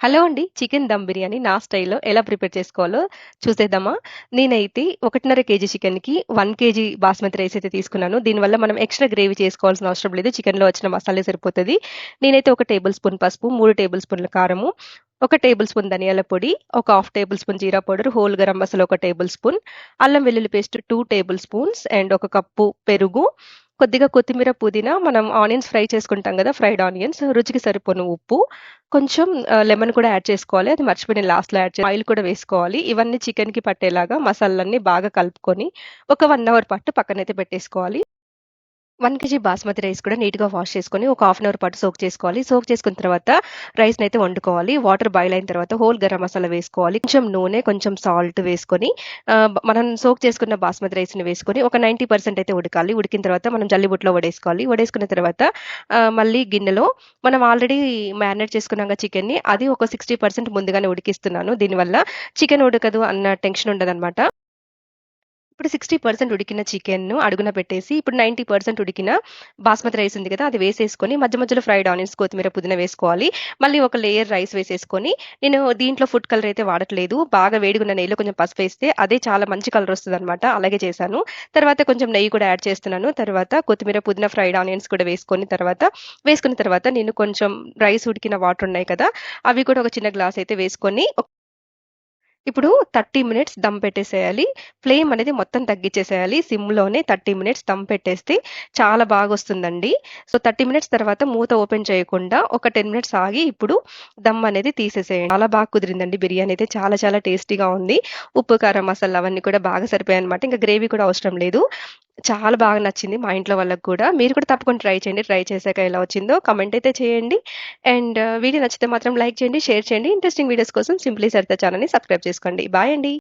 Hello అండి. Chicken dum biryani నా స్టైల్‌లో ఎలా ప్రిపేర్ చేసుకోవాలో చూసేద్దామా? నేనైతే 1.5 కేజీ చికెన్‌కి వన్ కేజీ బాస్మతి రైస్ అయితే తీసుకున్నాను. దీనివల్ల మనం ఎక్స్‌ట్రా గ్రేవీ చేసుకోవాల్సిన అవసరం లేదు. చికెన్‌లో వచ్చిన మసాలే సరిపోతుంది నేనైతే ఒక టేబుల్ స్పూన్ పసుపు, మూడు టేబుల్ స్పూన్ల కారము, ఒక టేబుల్ స్పూన్ ధనియాల పొడి, ఒక half table spoon jeera powder, whole garam masala ఒక టేబుల్ స్పూన్, అల్లం వెల్లుల్లి paste two table spoons and ఒక కప్పు పెరుగు, కొద్దిగా కొత్తిమీర, పుదీనా, మనం ఆనియన్స్ ఫ్రై చేసుకుంటాం కదా ఫ్రైడ్ ఆనియన్స్, రుచికి సరిపోను ఉప్పు, కొంచెం లెమన్ కూడా యాడ్ చేసుకోవాలి. అది మర్చిపోయిన లాస్ట్‌లో యాడ్ చేసి ఆయిల్ కూడా వేసుకోవాలి. ఇవన్నీ చికెన్‌కి పట్టేలాగా మసాలాలన్నీ బాగా కలుపుకొని ఒక వన్ అవర్ పాటు పక్కనైతే పెట్టేసుకోవాలి. వన్ కేజీ బాస్మతి రైస్ కూడా నీట్‌గా వాష్ చేసుకొని ఒక హాఫ్ అన్ అవర్ పాటు సోక్ చేసుకోవాలి. సోక్ చేసుకున్న తర్వాత రైస్ని అయితే వండుకోవాలి. వాటర్ బాయిల్ అయిన తర్వాత హోల్ గరం మసాలా వేసుకోవాలి. కొంచెం నూనె, కొంచెం సాల్ట్ వేసుకొని మనం సోక్ చేసుకున్న బాస్మతి రైస్‌ని వేసుకొని ఒక 90% అయితే ఉడకాలి. ఉడికిన తర్వాత మనం జల్లిబుట్లో వడేసుకోవాలి. వడేసుకున్న తర్వాత మళ్ళీ గిన్నెలో మనం ఆల్రెడీ మ్యారినేట్ చేసుకున్నాక చికెన్‌ని అది ఒక 60% ముందుగానే ఉడికిస్తున్నాను. దీనివల్ల చికెన్ ఉడకదు అన్న టెన్షన్ ఉండదనమాట. ఇప్పుడు 60% ఉడికిన చికెన్‌ను అడుగున పెట్టేసి ఇప్పుడు 90% ఉడికిన బాస్మతి రైస్ ఉంది కదా! అది వేసేసుకొని మధ్య మధ్యలో ఫ్రైడ్ ఆనియన్స్, కొత్తిమీర, పుదీనా వేసుకోవాలి. మళ్ళీ ఒక లేయర్ రైస్ వేసేసుకొని నేను దీంట్లో ఫుడ్ కలర్ అయితే వాడట్లేదు. బాగా వేడిగున్న నెయ్యిలో కొంచెం పసుపు వేస్తే అదే చాలా మంచి కలర్ వస్తదనమాట. అలాగే చేశాను. తర్వాత కొంచెం నెయ్యి కూడా యాడ్ చేస్తున్నాను. తర్వాత కొత్తిమీర, పుదీనా, ఫ్రైడ్ ఆనియన్స్ కూడా వేసుకొని తర్వాత వేసుకున్న తర్వాత నేను కొంచెం రైస్ ఉడికిన వాటర్ ఉన్నాయి కదా! అవి కూడా ఒక చిన్న గ్లాస్ అయితే వేసుకొని ఇప్పుడు 30 మినిట్స్ దమ్ పెట్టేసేయాలి. ఫ్లేమ్ అనేది మొత్తం తగ్గించేసేయాలి సిమ్‌లోనే 30 మినిట్స్ దమ్ పెట్టేస్తే చాలా బాగా వస్తుందండి సో, 30 మినిట్స్ తర్వాత మూత ఓపెన్ చేయకుండా ఒక 10 మినిట్స్ ఆగి ఇప్పుడు దమ్ అనేది తీసేసేయండి. చాలా బాగా కుదిరిందండి బిర్యానీ అయితే చాలా చాలా టేస్టీగా ఉంది. ఉప్పు, కారం, మసాలా అవన్నీ కూడా బాగా సరిపోయాయి అనమాట ఇంకా గ్రేవీ కూడా అవసరం లేదు. చాలా బాగా నచ్చింది మా ఇంట్లో వాళ్ళకి కూడా. మీరు కూడా తప్పకుండా ట్రై చేయండి. ట్రై చేశాక ఎలా వచ్చిందో కామెంట్ అయితే చేయండి. అండ్ uh, వీడియో నచ్చితే మాత్రం లైక్ చేయండి, షేర్ చేయండి. ఇంట్రెస్టింగ్ వీడియోస్ కోసం సింప్లీ సరిత ఛానల్ని సబ్స్క్రైబ్ చేసుకోండి. బాయ్ అండి.